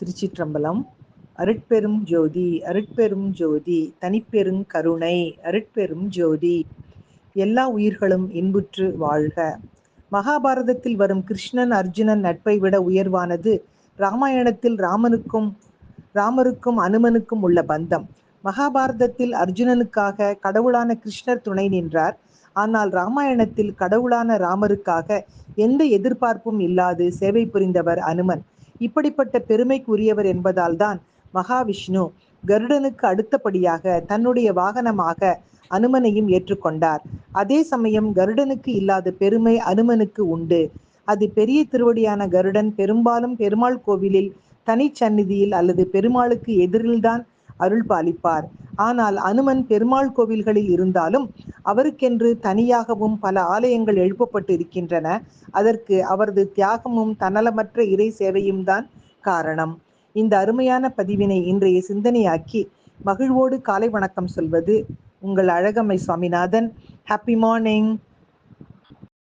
திருச்சிற்றம்பலம். அருட்பெரும் ஜோதி அருட்பெரும் ஜோதி தனிப்பெரும் கருணை அருட்பெரும் ஜோதி. எல்லா உயிர்களும் இன்புற்று வாழ்க. மகாபாரதத்தில் வரும் கிருஷ்ணன் அர்ஜுனன் நட்பை விட உயர்வானது ராமாயணத்தில் ராமனுக்கும் ராமருக்கும் அனுமனுக்கும் உள்ள பந்தம். மகாபாரதத்தில் அர்ஜுனனுக்காக கடவுளான கிருஷ்ணர் துணை நின்றார். ஆனால் ராமாயணத்தில் கடவுளான ராமருக்காக எந்த எதிர்பார்ப்பும் இல்லாது சேவை புரிந்தவர் அனுமன். இப்படிப்பட்ட பெருமைக்குரியவர் என்பதால் தான் மகாவிஷ்ணு கருடனுக்கு அடுத்தபடியாக தன்னுடைய வாகனமாக அனுமனையும் ஏற்றுக்கொண்டார். அதே சமயம் கருடனுக்கு இல்லாத பெருமை அனுமனுக்கு உண்டு. அது பெரிய திருவடியான கருடன் பெரும்பாலும் பெருமாள் கோவிலில் தனிச்சந்நிதியில் அல்லது பெருமாளுக்கு எதிரில்தான் அருள் பாலிப்பார். ஆனால் அனுமன் பெருமாள் கோவில்களில் இருந்தாலும் அவருக்கென்று தனியாகவும் பல ஆலயங்கள் எழுப்பப்பட்டு இருக்கின்றன அதற்கு அவரது தியாகமும் தன்னலமற்ற இறை சேவையும் தான் காரணம். இந்த அருமையான பதிவினை இன்றைய சிந்தனையாக்கி மகிழ்வோடு காலை வணக்கம் சொல்வது உங்கள் அழகம்மை சுவாமிநாதன். Happy morning